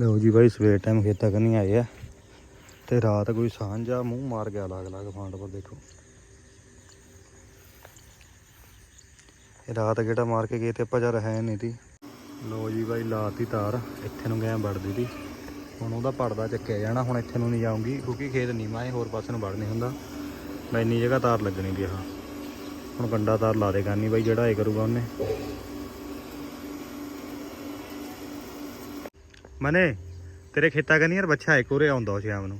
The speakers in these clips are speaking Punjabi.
ਲਓ ਜੀ ਬਾਈ, ਸਵੇਰ ਟਾਈਮ ਖੇਤਾਂ ਕਰਨੀ ਆਏ ਆ ਤੇ ਰਾਤ ਕੋਈ ਸਾਂਝਾ ਮੂੰਹ ਮਾਰ ਗਿਆ ਅਲੱਗ ਅਲੱਗ ਫਾਂਟ ਪਰ, ਦੇਖੋ। ਇਹ ਰਾਤ ਗੇੜਾ ਮਾਰ ਕੇ ਗਏ ਤੇ ਆਪਾਂ ਜਰ ਹੈ ਨਹੀਂ ਤੀ। ਲਓ ਜੀ ਬਾਈ, ਲਾਤੀ ਤਾਰ, ਇੱਥੇ ਨੂੰ ਗਿਆ ਵੜਦੀ ਤੀ। ਹੁਣ ਉਹਦਾ ਪੜਦਾ ਚੱਕਿਆ ਜਾਣਾ, ਹੁਣ ਇੱਥੇ ਨੂੰ ਨਹੀਂ ਜਾਊਂਗੀ, ਕਿਉਂਕਿ ਖੇਤ ਨੀਵਾਂ ਹੈ ਹੋਰ ਪਾਸੇ ਨੂੰ ਵੜ ਨਹੀਂ ਹੁੰਦਾ। ਮੈਂ ਇੰਨੀ ਜਗ੍ਹਾ ਤਾਰ ਲੱਗਣੀ ਦੀ ਆਹ ਹੁਣ ਕੰਡਾ ਤਾਰ ਲਾ ਦੇ ਕਰਨੀ ਬਾਈ, ਜਿਹੜਾ ਇਹ ਕਰੂਗਾ ਉਹਨੇ। ਮਨੇ ਤੇਰੇ ਖੇਤਾਂ ਕਨੀ ਯਾਰ ਬੱਚਾ ਇੱਕ ਉਰੇ ਆਉਂਦਾ ਉਹ ਸ਼ਾਮ ਨੂੰ।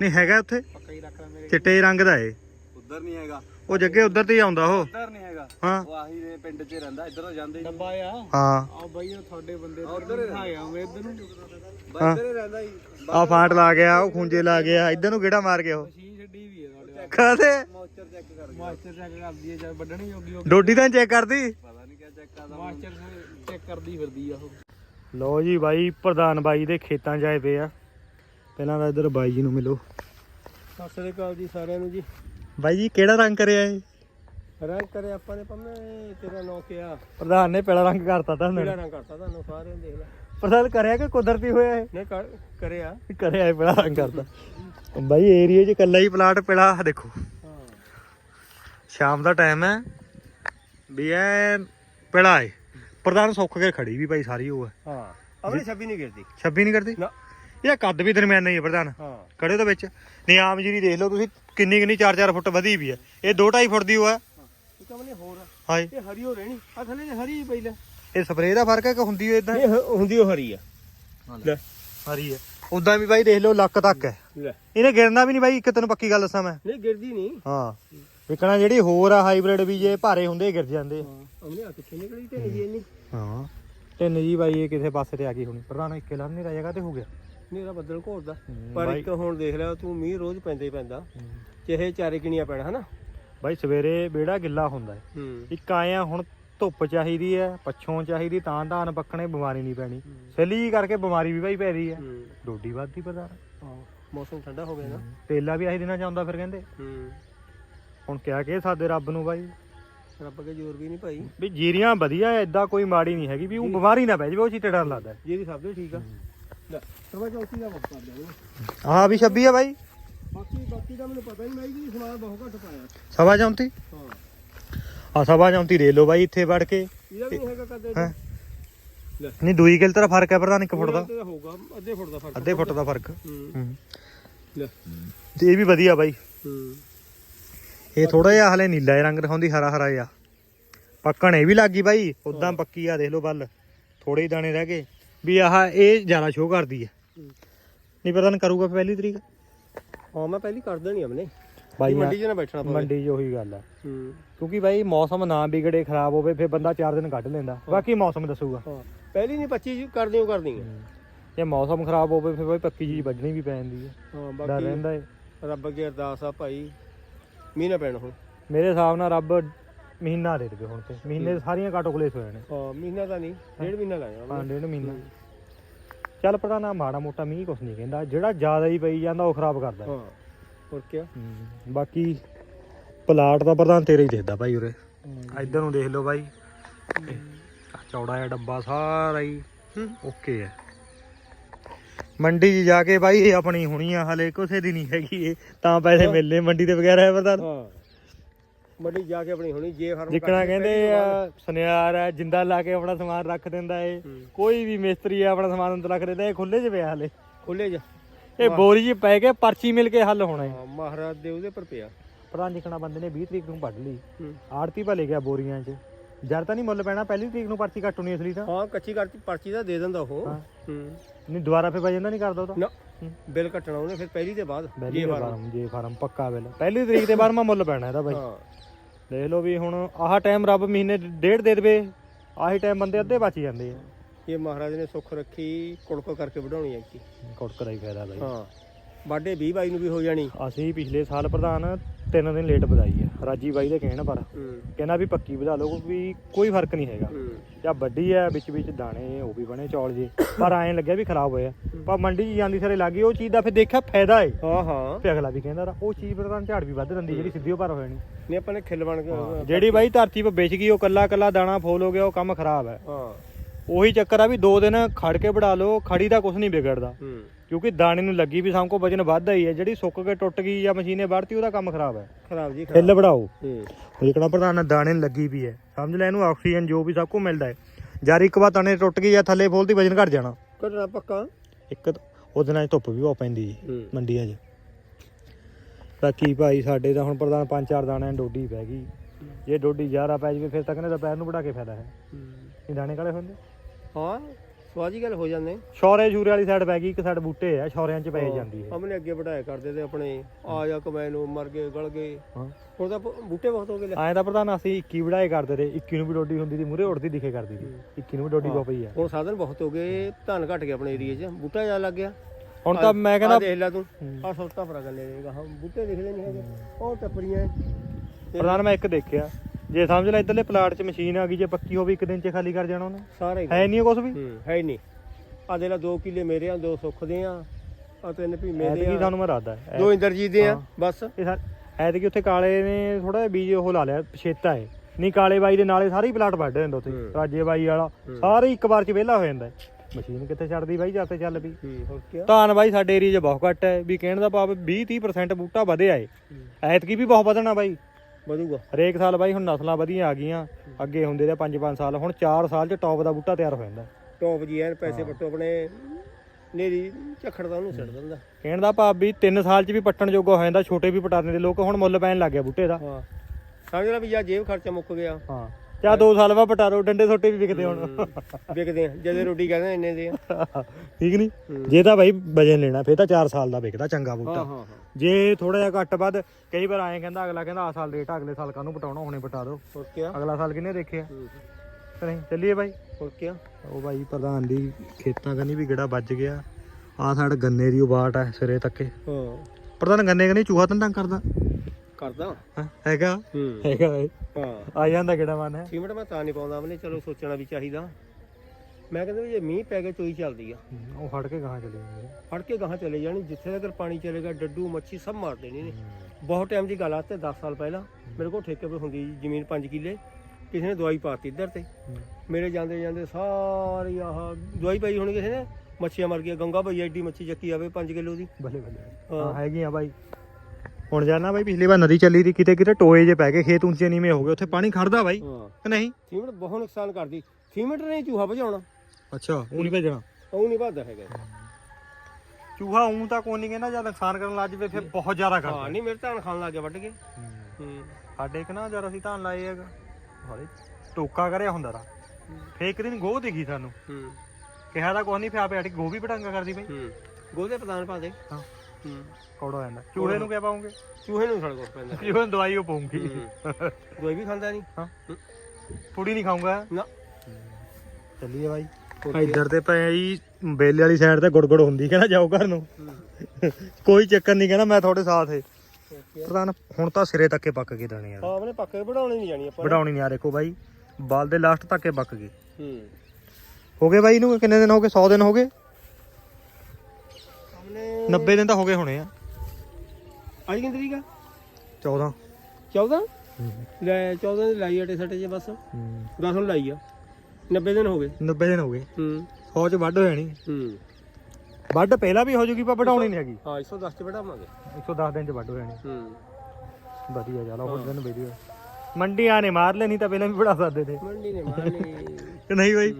ਨਹੀਂ ਹੈਗਾ ਉੱਥੇ? ਪੱਕਾ ਹੀ ਰੱਖ ਲੈ ਮੇਰੇ ਚਿੱਟੇ ਰੰਗ ਦਾ ਏ ਉਧਰ ਨਹੀਂ ਹੈਗਾ। ਉਹ ਜੱਗੇ ਉਧਰ ਤੇ ਹੀ ਆਉਂਦਾ ਉਹ। ਉਧਰ ਨਹੀਂ ਹੈਗਾ। ਹਾਂ। ਉਹ ਆਹੀ ਦੇ ਪਿੰਡ 'ਚ ਰਹਿੰਦਾ ਇੱਧਰੋਂ ਜਾਂਦੇ ਡੱਬਾ ਆ? ਹਾਂ। ਆ ਬਾਈ ਉਹ ਤੁਹਾਡੇ ਬੰਦੇ ਉਧਰ ਦਿਖਾਇਆ ਮੈਂ ਇੱਧਰ ਨੂੰ। ਹਾਂ। ਇੱਧਰ ਹੀ ਰਹਿੰਦਾ ਹੀ। ਆ ਫਾਂਟ ਲਾ ਗਿਆ ਉਹ ਖੁੰਝੇ ਲਾ ਗਿਆ ਇੱਧਰ ਨੂੰ ਕਿਹੜਾ ਮਾਰ ਗਿਆ ਉਹ? ਮਸ਼ੀਨ ਛੱਡੀ ਵੀ ਹੈ ਤੁਹਾਡੇ ਕਾਹਦੇ? ਮਾਸਟਰ ਚੈੱਕ ਕਰ ਮਾਸਟਰ ਚੈੱਕ ਕਰਦੀ ਹੈ ਜਦ ਵੱਢਣੀ ਹੋਗੀ ਉਹ ਡੋਡੀ ਤਾਂ ਚੈੱਕ ਕਰਦੀ? ਪਤਾ ਨਹੀਂ ਕਿਆ ਚੈੱਕ ਕਰਦਾ। ਮਾਸਟਰ ਚੈੱਕ ਕਰਦੀ ਫਿਰਦੀ ਆ ਉਹ। ਲਓ ਜੀ ਬਾਈ ਪ੍ਰਧਾਨ ਬਾਈ ਦੇ ਖੇਤਾਂ ਆਏ ਪਏ ਆ। ਪਹਿਲਾਂ ਤਾਂ ਇੱਧਰ ਬਾਈ ਜੀ ਨੂੰ ਮਿਲੋ। ਸਤਿ ਸ੍ਰੀ ਅਕਾਲ ਜੀ ਸਾਰਿਆਂ ਨੂੰ ਜੀ। ਬਾਈ ਜੀ ਕਿਹੜਾ ਰੰਗ ਕਰਿਆ ਏ ਰੰਗ ਕਰੇ ਆਪਾਂ ਨੇ ਪੰਮੇ ਤੇਰਾ ਨੌ ਪ੍ਰਧਾਨ ਨੇ ਪੀਲਾ ਰੰਗ ਕਰਤਾ ਤੁਹਾਨੂੰ ਪੀਲਾ ਰੰਗ ਕਰਤਾ ਤੁਹਾਨੂੰ ਸਾਰਿਆਂ ਨੂੰ ਦੇਖ ਲੈ। ਪ੍ਰਧਾਨ ਕਰਿਆ ਕਿ ਕੁਦਰਤੀ ਹੋਇਆ ਏ ਨਹੀਂ ਕਰ- ਕਰਿਆ। ਕਰਿਆ ਏ ਪੀਲਾ ਰੰਗ ਕਰਤਾ। ਬਾਈ ਏਰੀਆ 'ਚ ਇਕੱਲਾ ਹੀ ਪਲਾਟ ਪੀਲਾ ਦੇਖੋ। ਹਾਂ। ਸ਼ਾਮ ਦਾ ਟਾਈਮ ਹੈ। ਵੀ ਐ ਪੀਲਾ ਏ। ਪ੍ਰਧਾਨ ਸੁੱਕ ਕੇ ਖੜੀ ਵੀ ਭਾਈ ਸਾਰੀ ਉਹ ਹੈ। ਹਾਂ ਆਪਣੀ ਛੱਬੀ ਨਹੀਂ ਗਿਰਦੀ। 26 ਨਹੀਂ ਕਰਦੀ ਨਾ। ਇਹ ਕੱਦ ਵੀ ਦਰਮਿਆਨਾ ਹੀ ਹੈ ਪ੍ਰਧਾਨ। ਹਾਂ। ਕੜੇ ਦੇ ਵਿੱਚ। ਨਹੀਂ ਆਮ ਜੀਰੀ ਦੇਖ ਲਓ ਤੁਸੀਂ ਕਿੰਨੀ ਕਿੰਨੀ 4-4 ਫੁੱਟ ਵਧੀ ਵੀ ਹੈ। ਇਹ 2.5 ਫੁੱਟ ਦੀ ਉਹ ਹੈ। ਇਹ ਹੋਰ। ਹਾਏ ਇਹ ਹਰੀ ਹੋ ਰਹਿਣੀ। ਆ ਥੱਲੇ ਜੇ ਹਰੀ ਪਹਿਲਾਂ ਇਹ ਸਪਰੇਅ ਦਾ ਫ਼ਰਕ ਹੈ ਕਿ ਹੁੰਦੀ ਹੋਏ ਇਦਾਂ ਇਹ ਹੁੰਦੀ ਉਹ ਹਰੀ ਆ। ਲੈ। ਹਰੀ ਹੈ। ਉਦਾਂ ਵੀ ਬਾਈ ਦੇਖ ਲਓ ਲੱਕ ਤੱਕ ਹੈ। ਇਹਨੇ ਗਿਰਨਾ ਵੀ ਨਹੀਂ ਬਾਈ ਇੱਕ ਤੈਨੂੰ ਪੱਕੀ ਗੱਲ ਦੱਸਾਂ ਮੈਂ। ਨਹੀਂ ਗਿਰਦੀ ਨਹੀਂ। ਹਾਂ। ਵਿਕਣਾ ਜਿਹੜੀ ਹੋਰ ਆ ਹਾਈਬ੍ਰਿਡ ਵੀ ਜੇ ਭਾਰੇ ਹੁੰਦੇ ਗਿਰ ਜਾਂਦੇ। ਹਾਂ ਅਮਨੇ ਆ ਕਿੱਥੇ ਨਿਕਲੀ ਤੇ ਨਹੀਂ ਇੰਨੀ। ਹਾਂ। ਤੇ ਜੀ ਬਾਈ ਇਹ ਕਿਸੇ ਪਾਸੇ ਤੇ ਆ ਗਈ ਹੁਣੀ। ਪ੍ਰਧਾਨ ਇੱਕੇ ਲੰਨ ਨਹੀਂ ਜਗ੍ਹਾ ਤੇ ਹੋ ਗਿਆ? ਇਹਦਾ ਬੱਦਲ ਘੋਰਦਾ ਪਰ ਇੱਕ ਹੁਣ ਦੇਖ ਲੈ ਤੂੰ ਮੀਂਹ ਰੋਜ਼ ਪੈਂਦਾ ਹੀ ਪੈਂਦਾ। ਚਾਹੇ ਚਾਰੇ ਕਿਣੀਆਂ ਪੈਣਾ ਹਨਾ? ਬਾਈ ਸਵੇਰੇ ਬੇੜਾ ਗਿੱਲਾ ਹੁੰਦਾ ਹੈ। ਇੱਕ ਆਇਆ ਹੁਣ ਧੁੱਪ ਚਾਹੀਦੀ ਹੈ ਪੱਛੋਂ ਚਾਹੀਦੀ ਤਾਂ ਧਾਨ ਪੱਕਣੇ ਬਿਮਾਰੀ ਨਹੀਂ ਪੈਣੀ। ਸੈਲੀ ਕਰਕੇ ਬਿਮਾਰੀ ਵੀ ਬਾਈ ਪੈ ਰਹੀ ਹੈ। ਡੋਡੀ ਵੱਧਦੀ ਹਾਂ ਮੌਸਮ ਠੰਡਾ ਹੋ ਗਿਆ ਨਾ। ਤੇਲਾ ਵੀ ਆਹੀ ਦਿਨਾਂ ਚ ਆਉਂਦਾ ਫਿਰ ਕਹਿੰਦੇ। ਹੁਣ ਕਿਹਾ ਕਿ ਸਾਡੇ ਰੱਬ ਨੂੰ ਬਾਈ। ਰੱਬ ਕੇ ਜ਼ੋਰ ਵੀ ਨਹੀਂ ਭਾਈ। ਵੀ ਜੀਰੀਆਂ ਵਧੀਆ ਐਦਾਂ ਕੋਈ ਮਾੜੀ ਨਹੀਂ ਹੈਗੀ ਵੀ ਉਹ ਬਿਮਾਰੀ ਨਾ ਪੈ ਜਾਵੇ ਉਹ ਚੀਜ਼ ਤੇ ਡਰ ਲੱਗਦਾ ਜਿਹਦੀ ਸਭ ਤੋਂ ਠੀਕ ਆ। ਲੈ ਸਭਾ ਚੌਥੀ ਦਾ ਵਕਤ ਕਰ ਦਿਆ ਹਾਂ ਵੀ 26 ਆ ਬਾਈ। ਬਾਕੀ ਬਾਕੀ ਦਾ ਮੈਨੂੰ ਪਤਾ ਹੀ ਨਹੀਂ ਕਿ ਸਮਾਨ ਬਹੁਤ ਘੱਟ ਪਾਇਆ। ਸਵਾ ਜੌਂਤੀ ਹਾਂ। ਆ ਸਵਾ ਜੌਂਤੀ ਦੇ ਲਓ ਬਾਈ ਇੱਥੇ ਵੜ ਕੇ। ਇਹਦਾ ਵੀ ਨਹੀਂ ਹੈਗਾ ਕਦੇ ਹੈਂ? ਲੈ। ਨਹੀਂ ਦੂਈ ਗਿਲ ਤੇਰਾ ਫ਼ਰਕ ਹੈ ਪ੍ਰਧਾਨ 1 ਫੁੱਟ ਦਾ। ਹੋਊਗਾ ਅੱਧੇ ਫੁੱਟ ਦਾ ਫ਼ਰਕ ਅੱਧੇ ਫੁੱਟ ਦਾ ਫ਼ਰਕ। ਹੂੰ। ਹੂੰ। ਲੈ। ਤੇ ਇਹ ਵੀ ਵਧੀਆ ਬਾਈ। ਹੂੰ। ਇਹ ਥੋੜਾ ਜਿਹਾ ਹਲੇ ਨੀਲਾ ਜਿਹਾ ਰੰਗ ਦਿਖਾਉਂਦੀ ਹਰਾ ਹਰਾ ਜਿਹਾ। ਪੱਕਣ ਇਹ ਵੀ ਲੱਗ ਬਾਈ ਉਦਾਂ ਪੱਕੀ ਆ ਦੇਖ ਲਓ ਬੱਲ ਥੋੜੇ ਹੀ ਦਾਣੇ ਰਹਿ ਗਏ। ਵੀ ਆਹ ਇਹ ਜ਼ਿਆਦਾ ਸ਼ੋਅ ਕਰਦੀ ਹੈ। ਨਹੀਂ ਪ੍ਰਧਾਨ ਕਰੂਗਾ ਪਹਿਲੀ ਤਰੀਕ। ਹਾਂ ਮੈਂ ਪਹਿਲੀ ਕਰ ਦੇਣੀ ਆਪਣੇ। ਬਾਈ ਮੰਡੀ 'ਚ ਨਾ ਬੈਠਣਾ ਪਵੇ। ਮੰਡੀ 'ਚ ਉਹੀ ਗੱਲ ਹੂੰ। ਕਿਉਂਕਿ ਬਾਈ ਮੌਸਮ ਨਾ ਵਿਗੜੇ ਖਰਾਬ ਹੋਵੇ ਫਿਰ ਬੰਦਾ 4 ਦਿਨ ਕੱਢ ਲੈਂਦਾ। ਬਾਕੀ ਮੌਸਮ ਦੱਸੂਗਾ। ਪਹਿਲੀ ਨਹੀਂ 25 ਕਰਦੀ ਉਹ ਕਰਦੀ ਹੈ। ਜੇ ਮੌਸਮ ਖਰਾਬ ਹੋਵੇ ਫਿਰ ਬਾਈ ਪੱਕੀ ਚੀਜ਼ ਵੱਢਣੀ ਵੀ ਪੈ ਜਾਂਦੀ ਹੈ ਬਾਕੀ ਰਹਿੰਦਾ ਏ। ਰੱਬ ਅੱਗੇ ਅਰਦਾਸ ਆ ਭਾਈ। ਮੀਂਹ ਨਾ ਪੈਣ ਹੁਣ। ਮੇਰੇ ਹਿਸਾਬ ਨਾਲ ਰੱਬ ਮਹੀਨਾ ਦੇ ਦੇਵੇ ਹੁਣ ਤੇ। ਮਹੀਨੇ ਦੇ ਸਾਰੀਆਂ ਕਾਟੋਕਲੇਸ ਹੋਏ ਨੇ। ਹਾਂ ਮਹੀਨਾ ਤਾਂ ਨਹੀਂ ਡੇਢ ਮਹੀਨਾ ਲੱਗ ਜਾਣਾ ਹਾਂ ਡੇਢ ਮਹੀਨਾ। ਚੱਲ ਪਤਾ ਨਾ ਮਾੜਾ ਮੋਟਾ ਮੀਂਹ ਕੁਛ ਨਹੀਂ ਕਹਿੰਦਾ। ਜਿਹੜਾ ਜ਼ਿਆਦਾ ਹੀ ਪਈ ਜਾਂਦਾ ਉਹ ਖਰਾਬ ਕਰਦਾ। ਹਾਂ ਹੋਰ ਕੀ ਹੂੰ। ਬਾਕੀ ਪਲਾਟ ਦਾ ਪ੍ਰਧਾਨ ਤੇਰੇ ਹੀ ਦਿਖਦਾ ਭਾਈ ਉਰੇ। ਇੱਧਰ ਨੂੰ ਦੇਖ ਲਓ ਆਹ ਚੌੜਾ ਜਿਹਾ ਡੱਬਾ ਸਾਰਾ ਹੀ। ਓਕੇ ਹੈ। ਮੰਡੀ 'ਚ ਜਾ ਕੇ ਬਾਈ ਇਹ ਆਪਣੀ ਹੋਣੀ ਆ ਹਲੇ ਕਿਸੇ ਦੀ ਨਹੀਂ ਹੈਗੀ ਇਹ। ਤਾਂ ਪੈਸੇ ਮਿਲਨੇ ਮੰਡੀ ਦੇ ਵਗੈਰਾ ਹੈ ਪ੍ਰਧਾਨ ਮੰਡੀ ਜਾ ਕੇ ਆਪਣੀ ਹੋਣੀ ਜੇ ਫਾਰਮ ਜਿੱਕਣਾ ਕਹਿੰਦੇ ਆ ਸੁਨਿਆਰ ਹੈ ਜਿੰਦਾ ਲਾ ਕੇ ਆਪਣਾ ਸਮਾਨ ਰੱਖ ਦਿੰਦਾ ਏ। ਕੋਈ ਵੀ ਮਿਸਤਰੀ ਆ ਆਪਣਾ ਸਮਾਨ ਅੰਦਰ ਰੱਖ ਦਿੰਦਾ ਇਹ ਖੁੱਲੇ 'ਚ ਪਿਆ ਹਲੇ। ਖੁੱਲੇ ਜਾ ਇਹ ਬੋਰੀ 'ਚ ਪੈ ਕੇ ਪਰਚੀ ਮਿਲ ਕੇ ਹੱਲ ਹੋਣਾ ਹਾਂ ਮਹਾਰਾਜ ਦੇ ਉਹਦੇ ਪਰ ਪਿਆ। ਪ੍ਰਧਾਨ ਜਿੱਕਣਾ ਬੰਦੇ ਨੇ 20 ਤਰੀਕ ਨੂੰ ਵੱਢ ਲਈ। ਹੂੰ। ਆੜਤੀ ਭਲੇ ਗਿਆ ਬੋਰੀਆਂ 'ਚ। ਜਦ ਤਾਂ ਨਹੀਂ ਮੁੱਲ ਪੈਣਾ ਪਹਿਲੀ ਤਰੀਕ ਨੂੰ ਪਰਚੀ ਕੱਟਣੀ ਅਸਲੀ ਤਾਂ। ਹਾਂ ਕੱਚੀ ਕਰਤੀ ਪਰਚੀ ਦਾ ਦੇ ਦਿੰਦਾ ਉਹ। ਹਾਂ। ਹੂੰ। ਨਹੀਂ ਦੁਬਾਰਾ ਫੇਰ ਵਜਨ ਨਹੀਂ ਕਰਦਾ ਉਹ ਤਾਂ? ਨਾ। ਬਿੱਲ ਕੱਟਣਾ ਉਹਨੇ ਫਿਰ ਪਹਿਲੀ ਦੇ ਬਾਅਦ ਜੇ ਫਾਰਮ ਜੇ ਫਾਰਮ ਪੱਕਾ ਬਿੱਲ। ਪਹਿਲੀ ਤਰੀਕ ਦੇ ਬਾਅਦ ਮਾ ਮੁੱਲ ਪੈਣਾ ਇਹਦਾ ਬਾਈ ਹਾਂ। ਦੇਖ ਲਓ ਵੀ ਹੁਣ ਆਹ ਟਾਈਮ ਰੱਬ ਮਹੀਨੇ ਡੇਢ ਦੇ ਦੇਵੇ ਆਹੀ ਟਾਈਮ ਬੰਦੇ ਅੱਧੇ ਬਚ ਜਾਂਦੇ ਆ। ਇਹ ਮਹਾਰਾਜ ਨੇ ਸੁੱਖ ਰੱਖੀ ਕੁੜਕੋ ਕਰਕੇ ਵਢਾਉਣੀ ਹੈ ਕੀ ਕੁੜਕ ਦਾ ਹੀ ਫਾਇਦਾ ਬਾਈ ਹਾਂ। ਬਾਡੇ 20 ਬਾਈ ਨੂੰ ਵੀ ਹੋ ਜਾਣੀ। ਅਸੀਂ ਪਿਛਲੇ ਸਾਲ ਪ੍ਰਧਾਨ ਤਿੰਨ ਦਿਨ ਲੇਟ ਵਧਾਈ ਆ ਰਾਜੀ ਬਾਈ ਦੇ ਕਹਿਣ ਪਰ। ਹੂੰ। ਕਹਿੰਦਾ ਵੀ ਪੱਕੀ ਵਧਾ ਲਓ ਵੀ ਕੋਈ ਫ਼ਰਕ ਨਹੀਂ ਹੈਗਾ। ਹੂੰ। ਜਾਂ ਵੱਡੀ ਆ ਵਿੱਚ ਵਿੱਚ ਦਾਣੇ ਉਹ ਵੀ ਬਣੇ ਚੌਲ ਜੇ। ਪਰ ਐਂ ਲੱਗਿਆ ਵੀ ਖਰਾਬ ਹੋਇਆ। ਪਰ ਮੰਡੀ 'ਚ ਜਾਂਦੀ ਸਾਰੇ ਲੱਗੀ ਉਹ ਚੀਜ਼ ਦਾ ਫਿਰ ਦੇਖਿਆ ਫਾਇਦਾ ਏ। ਹਾਂ ਹਾਂ। ਤੇ ਅਗਲਾ ਵੀ ਕਹਿੰਦਾ ਉਹ ਚੀਜ਼ ਪ੍ਰਧਾਨ ਝਾੜ ਵੀ ਵੱਧ ਦਿੰਦੀ ਜਿਹੜੀ ਸਿੱਧੀ ਉਹ ਪਰ ਹੋ ਜਾਣੀ ਨਹੀਂ ਆਪਾਂ ਨੇ ਖਿੱਲ ਬਣ ਕੇ ਜਿਹੜੀ ਬਾਈ ਧਰਤੀ 'ਤੇ ਵਿਛ ਗਈ ਉਹ ਕੱਲਾ ਕੱਲਾ ਦਾਣਾ ਫੋਲ ਹੋ ਗਿਆ ਉਹ ਕੰਮ ਖਰਾਬ ਹੈ। ਹਾਂ। ਉਹੀ ਚੱਕਰ ਆ ਵੀ ਦੋ ਦਿਨ ਖੜ ਕੇ ਵੜਾ ਲਓ ਖੜੀ ਦਾ ਕੁਝ ਨਹੀਂ ਵਿਗੜਦਾ। ਕਿਉਂਕਿ ਦਾਣੇ ਨੂੰ ਲੱਗੀ ਵੀ ਕੋ ਵਜਨ ਵੱਧਦਾ ਹੀ ਹੈ ਜਿਹੜੀ ਸੁੱਕ ਕੇ ਟੁੱਟ ਗਈ ਜਾਂ ਮਸ਼ੀਨੇ ਵੜਤੀ ਉਹਦਾ ਕੰਮ ਖਰਾਬ ਹੈ। ਖਰਾਬ ਜੀ ਹਿੱਲ ਵੜਾਓ। ਜਿਕਣਾ ਪ੍ਰਧਾਨ ਦਾਣੇ ਨੂੰ ਲੱਗੀ ਵੀ ਹੈ। ਸਮਝ ਲੈ ਇਹਨੂੰ ਆਕਸੀਜਨ ਜੋ ਵੀ ਸਭ ਕੋ ਮਿਲਦਾ ਹੈ। ਯਾਰ ਇੱਕ ਵਾਰ ਦਾਣੇ ਟੁੱਟ ਗਈ ਜਾਂ ਥੱਲੇ ਫੋਲਦੀ ਵਜਨ ਘਟ ਜਾਣਾ। ਕੱਢਣਾ ਪੱਕਾ। ਇੱਕ ਉਹਦੇ ਨਾਲ ਧੁੱਪ ਵੀ ਬਹੁਤ ਪੈਂਦੀ ਜੀ ਮੰਡੀਆਂ 'ਚ। ਬਾਕੀ ਭਾਈ ਸਾਡੇ ਤਾਂ ਹੁਣ ਪ੍ਰਧਾਨ ਪੰਜ ਚਾਰ ਦਾਣੇ ਡੋਡੀ ਪੈ ਗਈ। ਜੇ ਡੋਡੀ ਜ਼ਿਆਦਾ ਪੈ ਜਾਵੇ ਫਿਰ ਤਾਂ ਕਹਿੰਦੇ ਦੁਪਹਿਰ ਨੂੰ ਵੜਾ ਕੇ ਫਾਇਦਾ ਹੈ। ਇਹ ਦਾਣੇ ਕਾਲੇ ਹੁੰਦੇ? ਹਾਂ ਸਵਾਜੀ ਗੱਲ ਹੋ ਜਾਂਦੇ। ਸ਼ੌਰੇ ਸ਼ੂਰੇ ਵਾਲੀ ਸਾਈਡ ਪੈ ਗਈ ਇੱਕ ਸਾਈਡ ਬੂਟੇ ਆ ਸ਼ੌਰਿਆਂ 'ਚ ਪੈ ਜਾਂਦੀ ਹੈ ਆਪਣੇ ਅੱਗੇ ਵਧਾਇਆ ਕਰਦੇ ਤੇ ਆਪਣੇ ਆ ਜਾ ਕਮੈਨ ਨੂੰ ਮਰ ਗਏ ਗਲ ਗਏ। ਹਾਂ। ਹੁਣ ਤਾਂ ਬੂਟੇ ਬਹੁਤ ਹੋ ਗਏ ਲੈ। ਐਂ ਤਾਂ ਪ੍ਰਧਾਨ ਅਸੀਂ 21 ਵੜਾਏ ਕਰਦੇ ਰਹੇ 21 ਨੂੰ ਵੀ ਡੋਡੀ ਹੁੰਦੀ ਸੀ ਮੂਰੇ ਉੜਦੀ ਦਿਖੇ ਕਰਦੀ ਸੀ। 21 ਨੂੰ ਵੀ ਡੋਡੀ ਪਾ ਪਈ ਆ। ਹੁਣ ਸਾਧਨ ਬਹੁਤ ਹੋ ਗਏ ਧਨ ਘਟ ਗਿਆ ਆਪਣੇ ਏਰੀਏ 'ਚ। ਬੂਟਾ ਜਾ ਲੱਗ ਗਿਆ। ਹੁਣ ਤਾਂ ਮੈਂ ਆਹ ਕਹਿੰਦਾ ਦੇਖ ਲੈ ਤੂੰ। ਆ ਸਸਤਾ ਫ਼ਰਕ ਲੈ ਲੇਗਾ ਹਾਂ ਬੂਟੇ ਦਿਖਦੇ ਨਹੀਂ ਹੈਗੇ। ਉਹ ਟੱਪਰੀਆਂ। ਤੇ ਪ੍ਰਧਾਨ ਮੈਂ ਇੱਕ ਦੇਖਿਆ। ਜੇ ਸਮਝ ਲੈ ਇਧਰਲੇ ਪਲਾਟ 'ਚ ਮਸ਼ੀਨ ਆ ਗਈ ਜੇ ਪੱਕੀ ਹੋਵੇ ਇੱਕ ਦਿਨ 'ਚ ਖਾਲੀ ਕਰ ਜਾਣਾ ਉਹਨੇ। ਸਾਰੇ ਹੈ ਨਹੀਂ ਕੁਝ ਵੀ? ਹੂੰ ਹੈ ਹੀ ਨਹੀਂ। ਆ ਦੇ ਲਾ 2 ਕਿੱਲੇ ਮੇਰੇ ਆ ਦੋ ਸੁੱਖ ਦੇ ਆ ਆ ਤਿੰਨ ਭੀਮੇ ਦੇ ਐਤਕੀ ਆ। ਤੁਹਾਨੂੰ ਮੈਂ ਰਾਦਾ ਦੋ ਇੰਦਰਜੀਤ ਦੇ ਆ ਹਾਂ। ਬਸ। ਇਹ ਸਰ ਐਤਕੀ ਉੱਥੇ ਕਾਲੇ ਨੇ ਥੋੜਾ ਜਿਹਾ ਬੀਜ ਉਹ ਲਾ ਲਿਆ ਪਛੇਤਾ ਹੈ ਨਹੀਂ ਕਾਲੇ ਬਾਈ ਦੇ ਨਾਲੇ ਸਾਰੇ ਹੀ ਪਲਾਟ ਵੱਢ ਦਿੰਦਾ ਉੱਥੇ ਹੂੰ। ਰਾਜੇ ਬਾਈ ਵਾਲਾ। ਹੂੰ। ਸਾਰੇ ਇੱਕ ਵਾਰ 'ਚ ਵਿਹਲਾ ਹੋ ਜਾਂਦਾ ਹੈ। ਮਸ਼ੀਨ ਕਿੱਥੇ ਛੱਡਦੀ ਬਾਈ ਜਾਂ ਤੇ ਚੱਲ ਹੂੰ ਹੋਰ ਕੀ ਧਾਨ ਬਾਈ ਸਾਡੇ ਏਰੀਆ 'ਚ ਬਹੁਤ ਘੱਟ ਹੈ ਵੀ ਕਹਿਣ ਦਾ ਭਾਵ 20 30% ਬੂਟਾ ਵਧਿਆ ਏ। ਐਤਕੀ ਵੀ ਬਹੁਤ ਵਧਣਾ ਬਾਈ। ਵਧੂਗਾ। ਹਰੇਕ ਸਾਲ ਬਾਈ ਹੁਣ ਨਸਲਾਂ ਵਧੀਆਂ ਆ ਗਈਆਂ ਅੱਗੇ ਹੁੰਦੇ ਤੇ 5-5 ਸਾਲ ਹੁਣ 4 ਸਾਲ 'ਚ ਟੌਪ ਦਾ ਬੂਟਾ ਤਿਆਰ ਹੋ ਜਾਂਦਾ। ਟੌਪ ਜੀ ਐਨ ਪੈਸੇ ਪੱਟੋ ਆਪਣੇ ਨੇਰੀ ਝਖੜ ਦਾ ਉਹਨੂੰ ਛੱਡ ਦਿੰਦਾ। ਕਹਿਣ ਦਾ ਭਾਵ ਵੀ 3 ਸਾਲ 'ਚ ਵੀ ਪੱਟਣ ਜੋਗਾ ਹੋ ਜਾਂਦਾ ਛੋਟੇ ਵੀ ਪਟਾ ਦਿੰਦੇ ਲੋਕ ਹੁਣ ਮੁੱਲ ਪੈਣ ਲੱਗ ਗਿਆ ਬੂਟੇ ਦਾ। ਹਾਂ। ਸਮਝ ਲੈ ਵੀ ਜਾਂ ਜੇਬ ਖਰਚਾ ਮੁੱਕ ਗਿਆ। ਹਾਂ। ਚਾ 2 ਸਾਲ ਬਾਅਦ ਪਟਾ ਦੋ ਡੰਡੇ ਛੋਟੇ ਵੀ ਵਿਕਦੇ ਹੁਣ। ਵਿਕਦੇ ਆ। ਜਦੋਂ ਰੋਟੀ ਕਹਿੰਦੇ ਇੰਨੇ ਦੇ ਠੀਕ ਨਹੀਂ ਹੂੰ। ਜੇ ਤਾਂ ਬਾਈ ਵਜਨ ਲੈਣਾ ਫੇਰ ਤਾਂ 4 ਸਾਲ ਦਾ ਵਿਕਦਾ ਚੰਗਾ ਹਾਂ ਬੂਟਾ ਹਾਂ। ਜੇ ਥੋੜਾ ਜਿਹਾ ਘੱਟ ਵੱਧ ਕਈ ਵਾਰ ਆਏ ਕਹਿੰਦਾ ਅਗਲਾ ਕਹਿੰਦਾ ਆ ਸਾਲ ਰੇਟ ਅਗਲੇ ਸਾਲ ਕਾਹਨੂੰ ਪਟਾਉਣਾ ਹੁਣੇ ਪਟਾ ਦਿਓ। ਹੋਰ ਕੀ ਅਗਲਾ ਸਾਲ ਕਿਹਨੇ ਦੇਖਿਆ? ਨਹੀਂ ਚੱਲੀਏ ਬਾਈ। ਹੋਰ ਕੀ ਉਹ ਬਾਈ ਪ੍ਰਧਾਨ ਦੀ ਖੇਤਾਂ ਕੰਨੀ ਵੀ ਗੇੜਾ ਵੱਜ ਗਿਆ। ਆ ਸਾਡ ਗੰਨੇ ਦੀ ਉਹ ਬਾਟ ਹੈ ਸਿਰੇ ਤੱਕੇ। ਹਾਂ। ਪ੍ਰਧਾਨ ਗੰਨੇ ਕੰਨੀ ਚੂਹਾ ਤਾਂ ਤੰਗ ਕਰਦਾ। ਕਰਦਾ? ਹੈਗਾ? ਹੈਗਾ। ਹਾਂ। ਆ ਜਾਂਦਾ ਗੇੜਾ ਮਨ ਹੈ ਸੀਮਟ ਮੈਂ ਤਾਂ ਨਹੀਂ ਪਾਉਂਦਾ ਆਪਣੇ ਚਲੋ ਸੋਚਣਾ ਵੀ ਚਾਹੀਦਾ। ਮੈਂ ਕਹਿੰਦਾ ਵੀ ਜੇ ਮੀਂਹ ਪੈ ਗਿਆ ਚੋਈ ਚੱਲਦੀ ਆ। ਉਹ ਫੜ ਕੇ ਗਾਹਾਂ ਚਲੇ ਜਾਂਦੇ ਫੜ ਕੇ ਗਾਹਾਂ ਚਲੇ ਜਾਣੀ ਜਿੱਥੇ ਤੱਕ ਪਾਣੀ ਚਲੇਗਾ ਡੱਡੂ ਮੱਛੀ ਸਭ ਮਾਰ ਦੇਣੀ ਨੇ। ਬਹੁਤ ਟਾਈਮ ਦੀ ਗੱਲ ਆ ਤੇ 10 ਸਾਲ ਪਹਿਲਾਂ ਮੇਰੇ ਕੋਲ ਠੇਕੇ 'ਤੇ ਹੁੰਦੀ ਸੀ ਜ਼ਮੀਨ 5 ਕਿੱਲੇ। ਕਿਸੇ ਨੇ ਦਵਾਈ ਪਾਤੀ ਇੱਧਰ ਤੇ। ਮੇਰੇ ਜਾਂਦੇ ਜਾਂਦੇ ਸਾਰੀ ਆਹ ਦਵਾਈ ਪਾਈ ਹੋਣੀ ਕਿਸੇ ਨੇ। ਮੱਛੀਆਂ ਮਰ ਗਈਆਂ ਗੰਗਾ ਭਈ ਐਡੀ ਮੱਛੀ ਚੱਕੀ ਆਵੇ 5 ਕਿਲੋ ਦੀ ਬੱਲੇ ਬੱਲੇ। ਹਾਂ। ਹਾਂ ਹੈਗੀਆਂ ਬਾਈ। ਹੁਣ ਜਾਣਾ ਬਾਈ ਪਿਛਲੀ ਵਾਰ ਨਦੀ ਚੱਲੀ ਦੀ ਕਿਤੇ ਕਿਤੇ ਟੋਏ ਜੇ ਪੈ ਗਏ ਖੇਤ ਉੱਚੇ ਨੀਵੇਂ ਹੋ ਗਏ ਉੱਥੇ ਪਾਣੀ ਖੜਦਾ ਬਾਈ ਹਾਂ। ਕਿ ਨਹੀਂ? ਸੀਮਟ ਬਹੁਤ ਨੁਕਸਾਨ ਕਰਦੀ। ਸੀਮਟ ਨਹੀਂ ਚੂਹਾ ਭਜਾਉਣਾ। ਅੱਛਾ ਉਹ ਨਹੀਂ ਭੇਜਣਾ? ਉਹ ਨਹੀਂ ਭਜਦਾ ਹੈਗਾ ਚੂਹਾ ਉਂ ਤਾਂ ਕੋਈ ਨਹੀਂ ਕਹਿੰਦਾ ਜਦ ਨੁਕਸਾਨ ਕਰਨ ਲੱਜ ਪਏ ਫਿਰ ਬਹੁਤ ਜ਼ਿਆਦਾ ਹਾਂ ਕਰਦਾ ਨਹੀਂ ਮੇਰੇ ਧਾਨ ਖਾਣ ਲੱਗ ਗਿਆ ਵੱਢ ਕੇ। ਹੂੰ। ਹੂੰ। ਸਾਡੇ ਇੱਕ ਨਾ ਜਦ ਅਸੀਂ ਧਾਨ ਲਾਏ ਹੈਗਾ ਹਾਲੇ ਟੋਕਾ ਕਰਿਆ ਹੁੰਦਾ ਰਾ ਫੇਰ ਇੱਕ ਦਿਨ ਗੋਹ ਦਿਖੀ ਸਾਨੂੰ। ਹੂੰ। ਕਿਹਾ ਤਾਂ ਕੁਛ ਨਹੀਂ ਫਿਰ ਆਪੇ ਅਟ ਗੋਹ ਵੀ ਪਟਾਂਗਾ ਕਰਦੀ ਬਈ ਹੂੰ। ਗੋਦੇ ਪ੍ਰਦਾਨ ਪਾ ਦੇ। ਹਾਂ। ਹੂੰ। ਕੌੜਾ ਹੋ ਜਾਂਦਾ। ਚੂਹੇ ਨੂੰ ਕਿਆ ਪਾਉਂਗੇ? ਚੂਹੇ ਨੂੰ ਸੜ ਕੋਸ ਪੈਂਦਾ। ਚੂਹੇ ਨੂੰ ਦਵਾਈ ਉਹ ਪਾਉਂਗੀ। ਹੂੰ। ਦਵਾਈ ਵੀ ਖਾਂਦਾ ਨਹੀਂ। ਹਾਂ। ਥੋੜੀ ਨਹੀਂ ਖਾਊਂਗਾ। ਨਾ। ਚੱਲੀਏ ਬਾਈ. ਇੱਧਰ ਤੇ ਪਏ ਜੀ ਬੇਲੇ ਵਾਲੀ ਸਾਈਡ ਤੇ ਗੁੜਗੁੜ ਹੁੰਦੀ ਕਹਿੰਦਾ ਜਾਓ ਘਰ ਨੂੰ। ਕੋਈ ਚੱਕਰ ਨਹੀਂ ਕਹਿੰਦਾ ਮੈਂ ਤੁਹਾਡੇ ਸਾਥ ਹੈ ਪ੍ਰਧਾਨ ਹੁਣ ਤਾਂ ਸਿਰੇ ਤੱਕੇ ਪੱਕ ਗਏ ਦਾਣੇ ਯਾਰ। ਆਪਣੇ ਪੱਕੇ ਵਧਾਉਣੇ ਨਹੀਂ ਜਾਣੀ ਆਪਾਂ। ਵਡਾਉਣੀ ਨਹੀਂ ਆ ਦੇਖੋ ਬਾਈ ਬਾਲ ਦੇ ਲਾਸਟ ਤੱਕੇ ਪੱਕ ਗਏ। ਹੂੰ। ਹੋ ਗਏ ਬਾਈ ਇਹਨੂੰ ਕਿੰਨੇ ਦਿਨ ਹੋ ਗਏ? 100 ਦਿਨ ਹੋ ਗਏ? ਆਪਣੇ 90 ਦਿਨ ਤਾਂ ਹੋ ਗਏ ਹੋਣੇ ਆ। ਅੱਜ ਕਿੰਨੀ ਤਰੀਕ ਆ? 14 14 ਲੈ 14 ਦੀ ਲਾਈ ਅਟੇ ਸੱਟੇ ਜੇ ਬਸ। 10 ਨੂੰ ਲਾਈ ਆ। 90 ਦਿਨ ਹੋ ਗਏ। 90 ਦਿਨ ਹੋ ਗਏ। ਹੂੰ। 100 ਚ ਵੱਢ ਹੋ ਜਾਣੀ ਹੂੰ। ਵੱਢ ਪਹਿਲਾਂ ਵੀ ਹੋ ਜੂਗੀ ਪਰ ਵਡਾਉਣੀ ਨਹੀਂ ਹੈਗੀ। ਹਾਂ 110 ਚ ਵਧਾਵਾਂਗੇ 110 ਦਿਨ ਚ ਵੱਢ ਹੋ ਜਾਣੀ ਹੂੰ। ਵਧੀਆ ਚੱਲ ਉਹ ਦਿਨ ਵੀਡੀਓ ਮੰਡੀਆਂ ਨੇ ਮਾਰ ਲੈਣੀ ਤਾਂ ਪਹਿਲਾਂ ਵੀ ਵੜਾ ਸਕਦੇ ਤੇ। ਮੰਡੀ ਨੇ ਮਾਰਨੀ ਕਿ ਨਹੀਂ ਬਾਈ।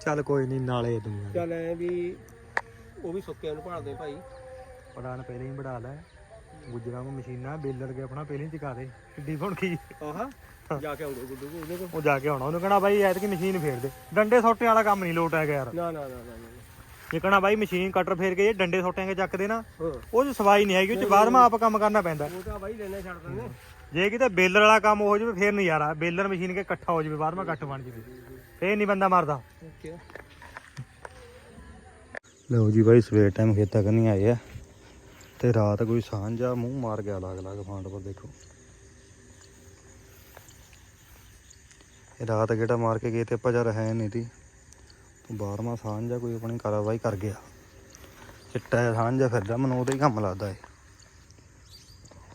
ਚੱਲ ਕੋਈ ਨਹੀਂ ਨਾਲੇ ਦੁਨੀਆ। ਚੱਲ ਐ ਵੀ ਉਹ ਵੀ ਸੁੱਕਿਆਂ ਨੂੰ ਭਾਲਦੇ ਭਾਈ। ਪੜਾਨ ਪਹਿਲਾਂ ਹੀ ਵੜਾ ਲੈ। ਗੁੱਜਰਾਂ ਨੂੰ ਮਸ਼ੀਨਾਂ ਬੇਲਰ ਕੇ ਆਪਣਾ ਪਹਿਲਾਂ ਚਕਾ ਦੇ। ਕਿੱਡੀ ਭੁਣਕੀ ਆਹਾ ਜਾ ਕੇ ਆਉਂਦੇ ਗੁੱਡੂ ਉਹਦੇ ਕੋਲ। ਉਹ ਜਾ ਕੇ ਆਉਣਾ ਉਹਨੂੰ ਕਹਣਾ ਬਾਈ ਐਤਕੀ ਮਸ਼ੀਨ ਫੇਰ ਦੇ। ਡੰਡੇ ਸੋਟੇ ਵਾਲਾ ਕੰਮ ਨਹੀਂ ਲੋਟ ਹੈਗਾ ਯਾਰ। ਨਾ ਨਾ ਨਾ ਨਾ ਨਾ। ਜੇ ਕਹਣਾ ਬਾਈ ਮਸ਼ੀਨ ਕਟਰ ਫੇਰ ਕੇ ਜੇ ਡੰਡੇ ਸੋਟਿਆਂ ਕੇ ਚੱਕਦੇ ਨਾ ਉਹ ਚ ਸਵਾਈ ਨਹੀਂ ਹੈਗੀ ਉਹ ਚ ਬਾਹਰਮਾ ਆਪ ਕੰਮ ਕਰਨਾ ਪੈਂਦਾ। ਉਹ ਤਾਂ ਬਾਈ ਲੈਣੇ ਛੱਡ ਦਿੰਦੇ। ਜੇ ਕਿਤੇ ਬੇਲਰ ਵਾਲਾ ਕੰਮ ਹੋ ਜਾਵੇ ਫੇਰ ਨਜ਼ਾਰਾ ਬੇਲਰ ਮਸ਼ੀਨ ਕੇ ਇਕੱਠਾ ਹੋ ਜਾਵੇ ਬਾਹਰਮਾ ਇਕੱਠ ਬਣ ਜਾਵੇ। ਫੇਰ ਨਹੀਂ ਬੰਦਾ ਮਰਦਾ। ਲਓ ਜੀ ਬਾਈ ਸਵੇਰ ਟਾਈਮ ਖੇਤਾਂ ਕਰਨੀ ਆਏ ਆ। ਤੇ ਰਾਤ ਕੋਈ ਸਾਂਝਾ ਮੂੰਹ ਮਾਰ ਗਿਆ ਅਲੱਗ ਅਲੱਗ ਫਾਂਡ ਪਰ ਦੇਖੋ। ਇਹ ਰਾਤ ਗੇੜਾ ਮਾਰ ਕੇ ਗਏ ਤੇ ਆਪਾਂ ਜਦ ਹੈ ਨਹੀਂ ਤੀ ਬਾਰਵਾਂ ਸਾਂਝਾ ਕੋਈ ਆਪਣੀ ਕਾਰਵਾਈ ਕਰ ਗਿਆ। ਚਿੱਟਾ ਸਾਂਝਾ ਫਿਰਦਾ ਮੈਨੂੰ ਉਹਦਾ ਹੀ ਕੰਮ ਲੱਗਦਾ ਏ।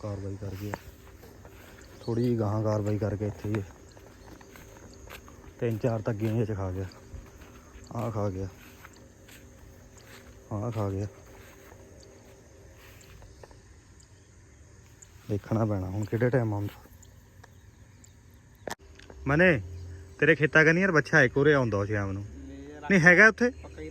ਕਾਰਵਾਈ ਕਰ ਗਿਆ। ਥੋੜੀ ਜਿਹੀ ਗਾਹਾਂ ਕਾਰਵਾਈ ਕਰਕੇ ਇੱਥੇ ਹੀ ਤਿੰਨ ਚਾਰ ਤੱਗੀਆਂ ਜਿਹੇ ਚ ਖਾ ਗਿਆ। ਆਹ ਖਾ ਗਿਆ। ਆਹ ਖਾ ਗਿਆ। ਦੇਖਣਾ ਪੈਣਾ ਹੁਣ ਕਿਹੜੇ ਟਾਈਮ ਆਉਂਦਾ। ਮਨੇ ਤੇਰੇ ਖੇਤਾਂ ਕਨੀ ਯਾਰ ਬੱਚਾ ਇੱਕ ਉਰੇ ਆਉਂਦਾ ਸ਼ਾਮ ਨੂੰ। ਨਹੀਂ ਹੈਗਾ ਉੱਥੇ? ਹੀ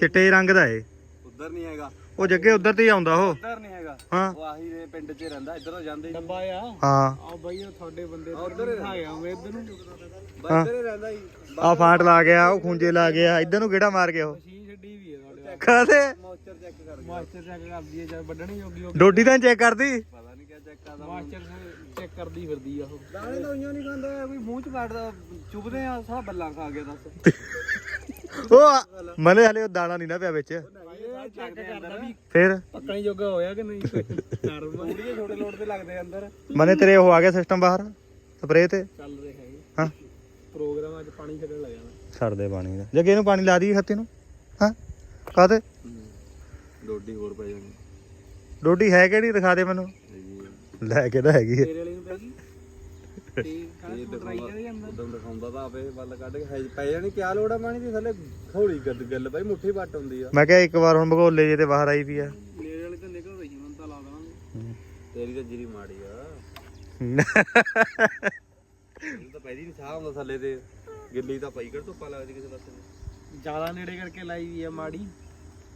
ਚਿੱਟੇ ਰੰਗ ਦਾ ਏ ਉਧਰ ਨਹੀਂ ਹੈਗਾ। ਉਹ ਜੱਗੇ ਉਧਰ ਤੇ ਹੀ ਆਉਂਦਾ ਉਹ। ਉਧਰ ਨਹੀਂ ਹੈਗਾ। ਹਾਂ। ਉਹ ਆਹੀ ਦੇ ਪਿੰਡ 'ਚ ਰਹਿੰਦਾ ਇੱਧਰੋਂ ਜਾਂਦੇ ਡੱਬਾ ਆ। ਹਾਂ। ਆ ਬਈ ਉਹ ਤੁਹਾਡੇ ਬੰਦੇ ਉੱਧਰ ਹੀ ਆਇਆ ਮੈਂ ਇੱਧਰ ਨੂੰ। ਹੀ। ਰਹਿੰਦਾ ਹੀ। ਆ ਫਾਂਟ ਲਾ ਗਿਆ ਉਹ ਖੁੰਝੇ ਲਾ ਗਿਆ ਇਧਰ ਨੂੰ ਕਿਹੜਾ ਮਾਰ ਗਿਆ ਉਹ? ਮਸ਼ੀਨ ਛੱਡੀ ਵੀ ਹੈ ਤੁਹਾਡੇ ਕਾਹਦੇ? ਮੋਚਰ ਚੈੱਕ ਕਰ ਮਾਸਟਰ ਚੈੱਕ ਕਰਦੀ ਹੈ ਜਦ ਵੱਢਣੀ ਹੋਗੀ ਉਹ ਡੋਡੀ ਤਾਂ ਚੈੱਕ ਕਰਦੀ? ਮਾਸਟਰ ਚੈੱਕ ਕਰਦੀ ਫਿਰਦੀ ਆ ਉਹ। ਦਾਣੇ ਤਾਂ ਉਈਆਂ ਨਹੀਂ ਖਾਂਦਾ ਕੋਈ ਮੂੰਹ 'ਚ ਕੱਢਦਾ ਚੁਬਦੇ ਆ ਸਾ ਬੱਲਾ ਖਾ ਗਿਆ ਦੱਸ। ਉਹ ਮਨੇ ਹਲੇ ਉਹ ਦਾਣਾ ਨਹੀਂ ਨਾ ਪਿਆ ਵਿੱਚ। ਚੈੱਕ ਕਰਦਾ ਵੀ ਫਿਰ? ਪੱਕਣੀ ਜੋਗਾ ਹੋਇਆ ਕਿ ਨਹੀਂ? ਨਰਮ ਪੂੜੀਏ ਛੋਟੇ ਲੋਟ ਤੇ ਲੱਗਦੇ ਅੰਦਰ। ਮਨੇ ਤੇਰੇ ਉਹ ਆ ਗਿਆ ਸਿਸਟਮ ਬਾਹਰ ਸਪਰੇ ਤੇ? ਚੱਲ ਰਹੇ ਹੈਗੇ ਹਾਂ। ਪ੍ਰੋਗਰਾਮ ਅੱਜ ਪਾਣੀ ਛੱਡਣ ਲੱਗਾ ਮੈਂ। ਛੱਡ ਦੇ ਪਾਣੀ ਦਾ। ਜੱਗੇ ਨੂੰ ਪਾਣੀ ਲਾ ਦੀ ਹੱਤੀ ਨੂੰ ਹਾਂ? ਕਾਹਦੇ ਡੋਡੀ ਹੋਰ ਪੈ ਜਾਣੀ। ਡੋਡੀ ਹੈ ਕਿਹੜੀ ਦਿਖਾ ਦੇ ਮੈਨੂੰ। ਲੈ ਕੇ ਤਾਂ ਹੈਗੀ ਹੈ ਤੇਰੇ ਵਾਲੀ ਨੂੰ ਪੈ ਗਈ? ਤੇ ਕਾਹਦਾ ਟਰਾਈ ਕਰੇ ਅੰਦਰ। ਉਦੋਂ ਦਿਖਾਉਂਦਾ ਤਾਂ ਆਪੇ ਬੱਲ ਕੱਢ ਕੇ ਹੈ ਪੈ ਜਾਣੀ ਕਿਆ ਲੋੜ ਆ ਪਾਣੀ ਦੀ ਥੱਲੇ ਹੌਲੀ ਗੱਦ ਗੱਲ ਬਾਈ ਮੁੱਠੀ ਵੱਟ ਹੁੰਦੀ ਆ। ਮੈਂ ਕਿਹਾ ਇੱਕ ਵਾਰ ਹੁਣ ਭਗੋਲੇ ਜੇ ਤੇ ਬਾਹਰ ਆਈ ਵੀ ਆ। ਮੇਰੇ ਵਾਲੀ ਤਾਂ ਨਿਕਲ ਰਹੀ ਹੁਣ ਤਾਂ ਲਾ ਦੇਵਾਂਗੇ। ਤੇਰੀ ਤਾਂ ਜੀਰੀ ਮਾੜੀ ਆ। ਇਹ ਤਾਂ ਪੈਦੀ ਨਹੀਂ ਸਾਹ ਹੁੰਦਾ ਥੱਲੇ ਤੇ। ਗਿੱਲੀ ਤਾਂ ਪਈ ਕਰ ਧੁੱਪਾ ਲੱਗਦੀ ਕਿਸੇ ਪਾਸੇ। ਜ਼ਿਆਦਾ ਨੇੜੇ ਕਰਕੇ ਲਾਈ ਵੀ ਆ ਮਾੜੀ।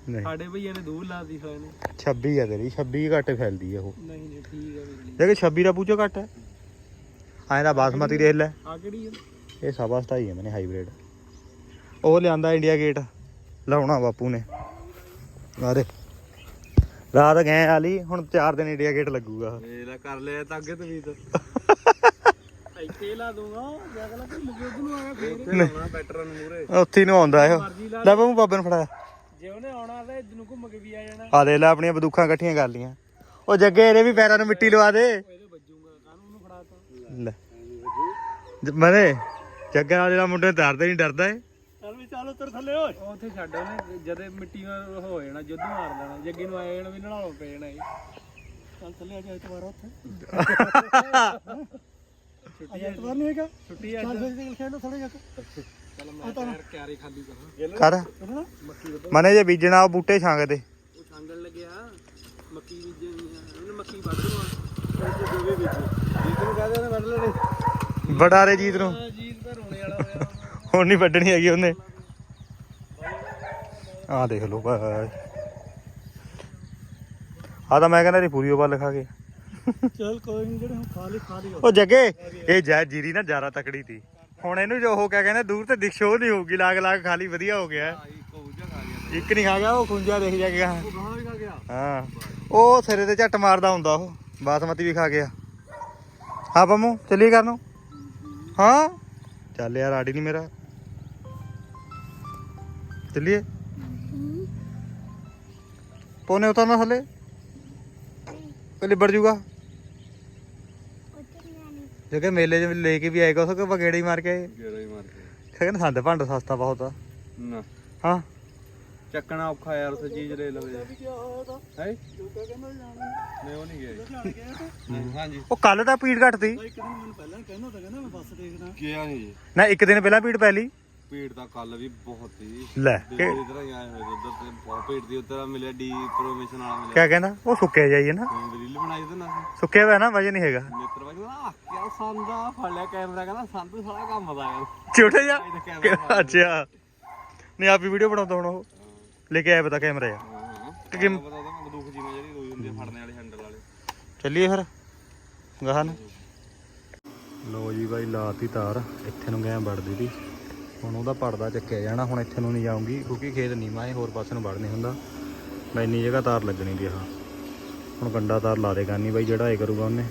ਨਹੀਂ। ਸਾਡੇ ਭਈਆ ਨੇ ਦੂਰ ਲਾਤੀ ਹੋਏ ਨੇ 26 ਆ ਤੇਰੀ 26 ਘੱਟ ਫੈਲਦੀ ਆ ਉਹ। ਨਹੀਂ ਨਹੀਂ ਠੀਕ ਆ ਬਿਜਲੀ ਜੇ ਕਿ 26 ਦਾ ਪੂਚੋ ਘੱਟ ਹੈ ਐਂ ਦਾ ਬਾਸਮਤੀ ਦੇਖ ਲੈ। ਆ ਕਿਹੜੀ ਆ? ਇਹ ਸਵਾ ਸਟਾਈ ਹੈ ਮੈਨੇ ਹਾਈਬ੍ਰਿਡ। ਉਹ ਲਿਆਂਦਾ ਇੰਡੀਆ ਗੇਟ। ਲਾਉਣਾ ਬਾਪੂ ਨੇ। ਆਰੇ ਰਾਤ ਗਏ ਆਲੀ ਹੁਣ 4 ਦਿਨ ਇੰਡੀਆ ਗੇਟ ਲੱਗੂਗਾ। ਇਹ ਲੈ ਕਰ ਲਿਆ ਤਾਂ ਅੱਗੇ ਤਵੀਤ ਇੱਥੇ ਲਾ ਦੂੰਗਾ ਜਗ ਲਾ ਘੁੰਮ ਕੇ ਉਧਰ ਨੂੰ ਆਇਆ ਫੇਰ। ਉੱਥੇ ਲਾਉਣਾ ਨੂੰ ਮੂਰੇ ਉੱਥੇ ਹੀ ਨੂੰ ਆਉਂਦਾ ਇਹ ਲੈ ਬਾਬੇ ਨੂੰ ਫੜਾਇਆ ਜੇ ਉਹਨੇ ਆਉਣਾ ਤਾਂ ਇੱਧਰ ਨੂੰ ਘੁੰਮ ਕੇ ਵੀ ਆ ਜਾਣਾ। ਆ ਦੇ ਲੈ ਆਪਣੀਆਂ ਬੰਦੂਕਾਂ ਇਕੱਠੀਆਂ ਕਰ ਲੀਆਂ ਉਹ ਜੱਗੇ ਇਹਦੇ ਵੀ ਪੈਰਾਂ ਨੂੰ ਮਿੱਟੀ ਲਵਾ ਦੇ। ਇਹਦੇ ਵੱਜੂਗਾ ਕਾਹਨੂੰ ਉਹਨੂੰ ਫੜਾਤਾ ਲੈ। ਜ- ਮਨੇ ਜੱਗੇ ਨਾਲ ਜਿਹੜਾ ਮੁੰਡੇ ਨੂੰ ਡਰਦਾ ਨਹੀਂ ਡਰਦਾ ਏ। ਚੱਲ ਵੀ ਚੱਲ ਉੱਤਰ ਥੱਲੇ ਓਏ। ਉੱਥੇ ਛੱਡ ਉਹਨੇ ਜਦੇ ਮਿੱਟੀ ਨਾਲ ਹੋ ਜਾਣਾ ਜੁੱਧ ਮਾਰ ਦੇਣਾ ਜੱਗੀ ਨੂੰ ਆਏ ਜਾਣਾ ਵੀ ਨਹਾਉਣ ਪੈ ਜਾਣਾ ਇਹ ਚੱਲ ਥੱਲੇ ਆ ਜਾ ਇਤਵਾਰ ਉੱਥੇ। ਛੁੱਟੀ ਇਤਵਾਰ ਨਹੀਂ ਹੈਗਾ? ਛੁੱਟੀ ਅੱਜ। ਚੱਲ ਫਿਰ ਖੇਡ ਥੋੜੇ ਜਿਹਾ। ਚੱਲ ਮੈਂ ਤਾਂ ਕਿਆਰੀ ਖਾਲੀ ਕਰਾਂ। ਕਰ। ਮਨੇ ਜੇ ਬੀਜਣਾ ਉਹ ਬੂਟੇ ਛਾਂਗ ਦੇ। ਉਹ ਛਾਂਗਣ ਲੱਗਿਆ। ਮੱਕੀ ਬੀਜਣੀ ਆ। ਇਹਨੂੰ ਮੱਕੀ ਵੱਢ ਦਵਾ ਜਿੱਦ ਨੂੰ ਕਹਦੇ ਉਹਨੇ ਵੱਢ ਲੈਣੇ। ਬੜਾ ਰੇ ਜੀਤ ਨੂੰ। ਜੀਤ ਤਾਂ ਰੋਣੇ ਵਾਲਾ ਹੋਇਆ। ਹੁਣ ਨਹੀਂ ਵੱਢਣੀ ਹੈਗੀ ਉਹਨੇ। ਆਹ ਦੇਖ ਭਾਈ। ਆ ਤਾਂ ਮੈਂ ਕਹਿੰਦਾ ਰੀ ਪੂਰੀ ਉਹ ਵੱਲ ਖਾ ਕੇ। ਚੱਲ ਕੋਈ ਨਹੀਂ ਜਿਹੜੇ ਹੁਣ ਖਾ ਲਈ ਖਾ ਲਈ। ਉਹ ਜੱਗੇ ਇਹ ਜੈ ਜੀਰੀ ਨਾ ਜ਼ਿਆਦਾ ਤਕੜੀ ਤੀ। ਹੁਣ ਇਹਨੂੰ ਜੋ ਹੋ ਕਿਆ ਕਹਿੰਦੇ ਦੂਰ ਤੇ ਦਿਖਸ਼ੋ ਨਹੀਂ ਹੋਊਗੀ ਲਾਗ ਲਾਗ ਖਾਲੀ ਵਧੀਆ ਹੋ ਗਿਆ। ਇੱਕ ਨਹੀਂ ਖਾ ਗਿਆ ਉਹ ਖੁੰਝਾ ਦੇਖ ਜਾ ਗਿਆ। ਹਾਂ ਉਹ ਸਿਰੇ ਤੇ ਝੱਟ ਮਾਰਦਾ ਹੁੰਦਾ ਉਹ ਬਾਸਮਤੀ ਵੀ ਖਾ ਗਿਆ। ਹਾਂ ਪੰਮੂ ਚੱਲੀਏ ਕਰਨ ਨੂੰ? ਹਾਂ? ਚੱਲ ਯਾਰ ਆੜੀ ਨਹੀਂ ਮੇਰਾ। ਚੱਲੀਏ? ਪੋਨੇ ਉਤਰਨਾ ਥੱਲੇ? ਤੇ ਲਿਬੜ ਜੂਗਾ? ਜੇ ਕਿ ਮੇਲੇ 'ਚ ਲੈ ਕੇ ਵੀ ਆਏਗਾ ਉਸ ਕੋ ਬਗੇੜੇ ਹੀ ਮਾਰ ਕੇ ਆਏ। ਗੇੜਾ ਹੀ ਮਾਰ ਕੇ ਕਹਿੰਦੇ ਸੰਦ ਭੰਡ ਸਸਤਾ ਬਹੁਤ ਆ। ਨਾ। ਹਾਂ। ਚੱਕਣਾ ਔਖਾ ਯਾਰ ਉੱਥੇ ਚੀਜ਼ ਲੈ ਲਵੇ ਹੈ? ਨਹੀਂ ਉਹ ਨਹੀਂ ਗਿਆ ਜੀ। ਹਾਂਜੀ। ਉਹ ਕੱਲ ਤਾਂ ਪੀੜ ਘਟਤੀ ਇੱਕ ਦਿਨ ਮੈਨੂੰ ਪਹਿਲਾਂ ਕਹਿੰਦਾ ਤਾਂ ਕਹਿੰਦਾ ਮੈਂ ਬੱਸ ਦੇਖਦਾ। ਗਿਆ ਨਹੀਂ ਜੀ। ਨਾ ਇੱਕ ਦਿਨ ਪਹਿਲਾਂ ਪੀੜ ਪੈ ਲਈ। ਭੀੜ ਤਾਂ ਕੱਲ ਵੀ ਬਹੁਤ ਸੀ। ਲੈ ਦਿੱਲੀ ਇਧਰ ਹੀ ਆਏ ਹੋਏ ਉੱਧਰ ਤੇ ਬਹੁਤ ਭੀੜ ਦੀ ਉੱਧਰ ਮਿਲਿਆ ਡੀ ਪ੍ਰੋਮੋਸ਼ਨ ਵਾਲਾ ਮਿਲਿਆ। ਕਿਆ ਕਹਿੰਦਾ? ਉਹ ਸੁੱਕਿਆ ਜਾਈਏ ਨਾ। ਰੀਲ ਬਣਾਈ ਤੇ ਨਾ ਸੁੱਕਿਆ ਹੋਇਆ ਨਾ ਵਜੇ ਨਹੀਂ ਹੈਗਾ। ਮਿੱਤਰ ਵਾ ਕਹਿੰਦਾ ਆਹ ਕਿਆ ਸੰਦਾ ਫੜ ਲਿਆ ਕੈਮਰਾ ਕਹਿੰਦਾ ਸੰਦ ਸਾਰਾ ਕੰਮ ਦਾ ਯਾਰ। ਛੋਟਾ ਕੈਮਰਾ। ਅੱਛਾ। ਨਹੀਂ ਆਪ ਵੀ ਵੀਡੀਓ ਬਣਾਉਂਦਾ ਹੁਣ ਉਹ। ਲੈ ਕੇ ਆਇਆ ਪਤਾ ਕੈਮਰਾ ਆ। ਕਿ ਬੰਦੂਕ ਜਿਵੇਂ ਜਿਹੜੀ ਰੋਈ ਹੁੰਦੀ ਆ ਫੜਨੇ ਵਾਲੇ ਹੈਂਡਲ ਵਾਲੇ। ਚੱਲੀਏ ਫਿਰ। ਗਾਹਾਂ ਨੂੰ ਲੋ ਜੀ ਬਾਈ ਲਾਤੀ ਤਾਰ। ਇੱਥੇ ਨੂੰ ਗਏ ਵੜਦੀ ਦੀ ਹੁਣ ਉਹਦਾ ਪਰਦਾ ਚੱਕਿਆ ਜਾਣਾ, ਹੁਣ ਇੱਥੇ ਨੂੰ ਨਹੀਂ ਜਾਊਂਗੀ, ਕਿਉਂਕਿ ਖੇਤ ਨੀਵਾਂ ਹੈ ਹੋਰ ਪਾਸੇ ਨੂੰ ਵੜ ਨਹੀਂ ਹੁੰਦਾ। ਮੈਂ ਇੰਨੀ ਜਗ੍ਹਾ ਤਾਰ ਲੱਗਣੀ ਦੀ ਆਹ ਹੁਣ ਗੰਡਾ ਤਾਰ ਲਾ ਦੇ ਕਰਨੀ ਬਾਈ, ਜਿਹੜਾ ਇਹ ਕਰੂਗਾ ਉਹਨੇ।